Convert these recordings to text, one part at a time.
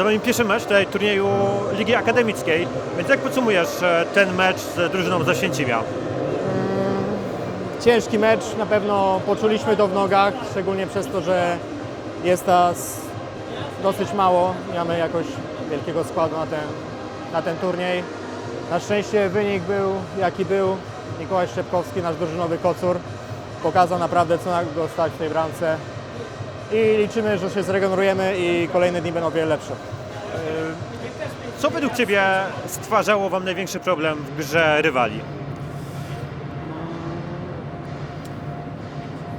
Za wami pierwszy mecz tutaj turnieju Ligi Akademickiej, więc jak podsumujesz e, ten mecz z drużyną ze Święcimia? Ciężki mecz, na pewno poczuliśmy to w nogach, szczególnie przez to, że jest nas dosyć mało. Nie mamy jakoś wielkiego składu na ten, na ten turniej. Na szczęście wynik był jaki był. Mikołaj Szczepkowski, nasz drużynowy kocur, pokazał naprawdę co go stać w tej bramce. I liczymy, że się zregenerujemy i kolejne dni będą o wiele lepsze. Co według Ciebie stwarzało Wam największy problem w grze rywali?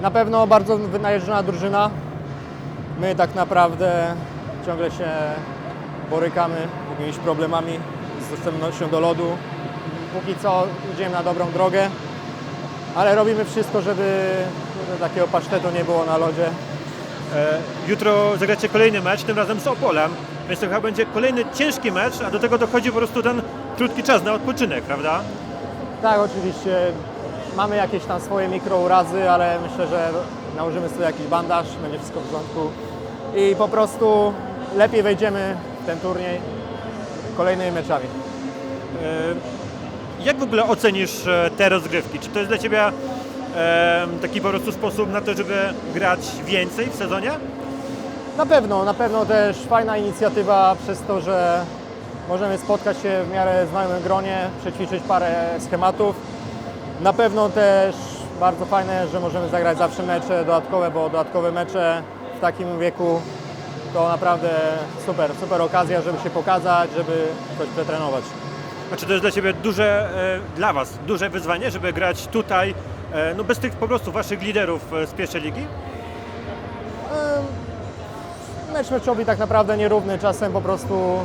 Na pewno bardzo wynajeżdżona drużyna. My tak naprawdę ciągle się borykamy z jakimiś problemami z dostępnością do lodu. Póki co idziemy na dobrą drogę, ale robimy wszystko, żeby, żeby takiego pasztetu nie było na lodzie. E, Jutro zagracie kolejny mecz, tym razem z Opolem, więc to chyba będzie kolejny ciężki mecz, a do tego dochodzi po prostu ten krótki czas na odpoczynek, prawda? Tak, oczywiście mamy jakieś tam swoje mikrourazy, ale myślę, że nałożymy sobie jakiś bandaż, będzie wszystko w porządku i po prostu lepiej wejdziemy w ten turniej kolejnymi meczami. E, Jak w ogóle ocenisz e, te rozgrywki? Czy to jest dla Ciebie taki po prostu sposób na to, żeby grać więcej w sezonie? Na pewno, na pewno też fajna inicjatywa przez to, że możemy spotkać się w miarę znajomym gronie, przećwiczyć parę schematów. Na pewno też bardzo fajne, że możemy zagrać zawsze mecze dodatkowe, bo dodatkowe mecze w takim wieku to naprawdę super, super okazja, żeby się pokazać, żeby coś przetrenować. Znaczy to jest dla Ciebie duże, e, dla Was duże wyzwanie, żeby grać tutaj, no bez tych po prostu Waszych liderów e, z pierwszej ligi? Mecz meczowi tak naprawdę nierówny, czasem po prostu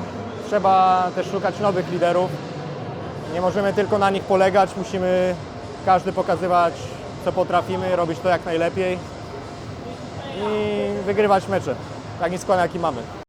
trzeba też szukać nowych liderów. Nie możemy tylko na nich polegać, musimy każdy pokazywać co potrafimy, robić to jak najlepiej i wygrywać mecze. Taki skład jaki mamy.